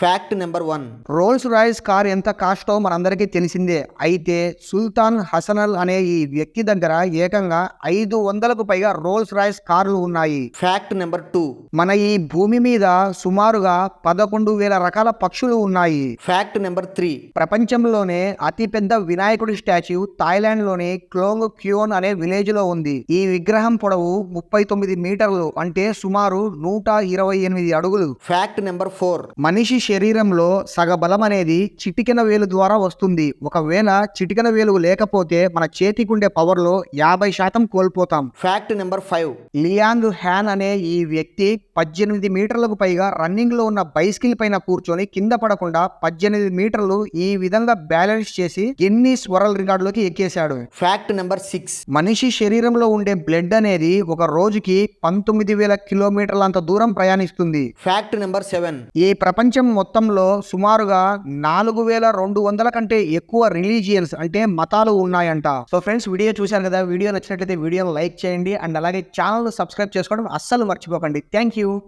Fact number one Rolls Royce car ఎంత కాస్టో మనందరికీ తెలిసిందే. అయితే సుల్తాన్ హసనల్ అనే ఈ వ్యక్తి దగ్గర ఏకంగా ఐదు వందలకు పైగా రోల్స్ రాయిస్ కార్లు ఉన్నాయి. ఫ్యాక్ట్ నెంబర్ టూ మన ఈ భూమి మీద సుమారుగా పదకొండు వేల రకాల పక్షులు ఉన్నాయి. ఫ్యాక్ట్ నెంబర్ త్రీ ప్రపంచంలోనే అతిపెద్ద వినాయకుడి స్టాచ్యూ థాయిలాండ్లోని క్లోంగ్ క్యూన్ అనే విలేజ్లో ఉంది. ఈ విగ్రహం పొడవు ముప్పై తొమ్మిది మీటర్లు అంటే సుమారు నూట ఇరవై ఎనిమిది అడుగులు. ఫ్యాక్ట్ నెంబర్ ఫోర్ మనిషి శరీరంలో సగబలం అనేది చిటికెన వేలు ద్వారా వస్తుంది. ఒకవేళ చిటికెన వేలు లేకపోతే మన చేతికుండే పవర్లో యాభై శాతం కోల్పోతాం. Fact number five Liang Han అనే ఈ వ్యక్తి పద్దెనిమిది మీటర్లకు పైగా రన్నింగ్లో ఉన్న బైసికిల్ పైన కూర్చొని కింద పడకుండా పద్దెనిమిది మీటర్లు ఈ విధంగా బ్యాలెన్స్ చేసి గిన్నీస్ వరల్డ్ రికార్డులోకి ఎక్కేశాడు. ఫ్యాక్ట్ నెంబర్ సిక్స్ మనిషి శరీరంలో ఉండే బ్లడ్ అనేది ఒక రోజుకి పంతొమ్మిది వేల కిలోమీటర్ల అంత దూరం ప్రయాణిస్తుంది. ఫ్యాక్ట్ నెంబర్ సెవెన్ ఈ ప్రపంచం మొత్తంలో సుమారుగా నాలుగు వేల రెండు వందల కంటే ఎక్కువ రిలీజియన్స్ అంటే మతాలు ఉన్నాయంట. సో ఫ్రెండ్స్ వీడియో చూశారు కదా వీడియో నచ్చినట్లయితే వీడియోని లైక్ చేయండి. అండ్ అలాగే ఛానల్ సబ్స్క్రైబ్ చేసుకోవడం అస్సలు మర్చిపోకండి. Thank you you